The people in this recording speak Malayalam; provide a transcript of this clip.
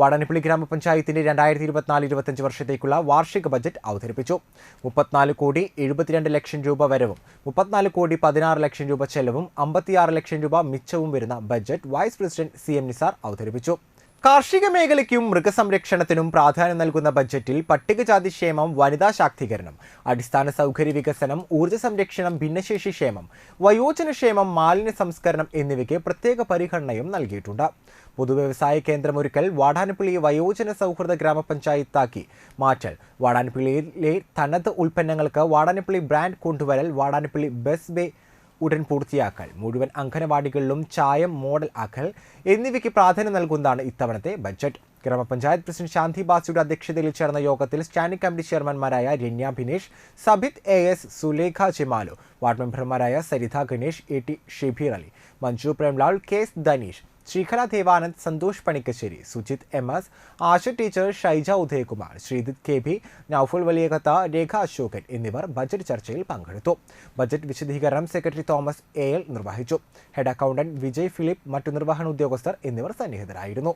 വാടാനപ്പള്ളി ഗ്രാമപഞ്ചായത്തിന്റെ രണ്ടായിരത്തി ഇരുപത്തിനാല് ഇരുപത്തഞ്ച് വർഷത്തേക്കുള്ള വാർഷിക ബജറ്റ് അവതരിപ്പിച്ചു. മുപ്പത്തിനാല് കോടി എഴുപത്തിരണ്ട് ലക്ഷം രൂപ വരവും മുപ്പത്തിനാല് കോടി പതിനാറ് ലക്ഷം രൂപ ചെലവും അമ്പത്തിയാറ് ലക്ഷം രൂപ മിച്ചവും വരുന്ന budget vice president C M Nisar അവതരിപ്പിച്ചു. കാർഷിക മേഖലയ്ക്കും മൃഗസംരക്ഷണത്തിനും പ്രാധാന്യം നൽകുന്ന ബജറ്റിൽ പട്ടികജാതി ക്ഷേമം വനിതാ ശാക്തീകരണം അടിസ്ഥാന സൗകര്യ വികസനം ഊർജ സംരക്ഷണം ഭിന്നശേഷി ക്ഷേമം വയോജന ക്ഷേമം മാലിന്യ സംസ്കരണം എന്നിവയ്ക്ക് പ്രത്യേക പരിഗണനയും നൽകിയിട്ടുണ്ട്. പൊതുവ്യവസായ കേന്ദ്രമൊരുക്കൽ വാടാനപ്പള്ളി വയോജന സൗഹൃദ ഗ്രാമപഞ്ചായത്താക്കി മാറ്റൽ. വാടാനപ്പള്ളിയിലെ തനത് ഉൽപ്പന്നങ്ങൾക്ക് വാടാനപ്പള്ളി ബ്രാൻഡ് കൊണ്ടുവരൽ വാടാനപ്പള്ളി ബസ് ബേ ഉടൻ പൂർത്തിയാക്കൽ മുഴുവൻ അംഗനവാടികളിലും ചായം മോഡൽ ആക്കൽ എന്നിവയ്ക്ക് പ്രാധാന്യം നൽകുന്നതാണ് ഇത്തവണത്തെ ബജറ്റ് ഗ്രാമപഞ്ചായത്ത് പ്രസിഡന്റ് ശാന്തി ബാസിയുടെ അധ്യക്ഷതയിൽ ചേർന്ന യോഗത്തിൽ standing committee ചെയർമാൻമാരായ Ranya Binesh Sabith A S Sulekha Jamalu ward മെമ്പർമാരായ Saritha Ganesh A T Shebeer Ali Manju Premlal K S Dhaneesh Sreekhala Devanand Santhosh Panikkassery Sujith M S Asha teacher Shaija Udayakumar Sreejith K B Noufal Valiyakath Rekha Ashokan എന്നിവർ ബജറ്റ് ചർച്ചയിൽ പങ്കെടുത്തു. ബജറ്റ് വിശദീകരണം സെക്രട്ടറി തോമസ് എ എൽ നിർവഹിച്ചു. ഹെഡ് അക്കൗണ്ടന്റ് വിജയ് ഫിലിപ്പ് മറ്റു നിർവഹണ ഉദ്യോഗസ്ഥർ എന്നിവർ സന്നിഹിതരായിരുന്നു.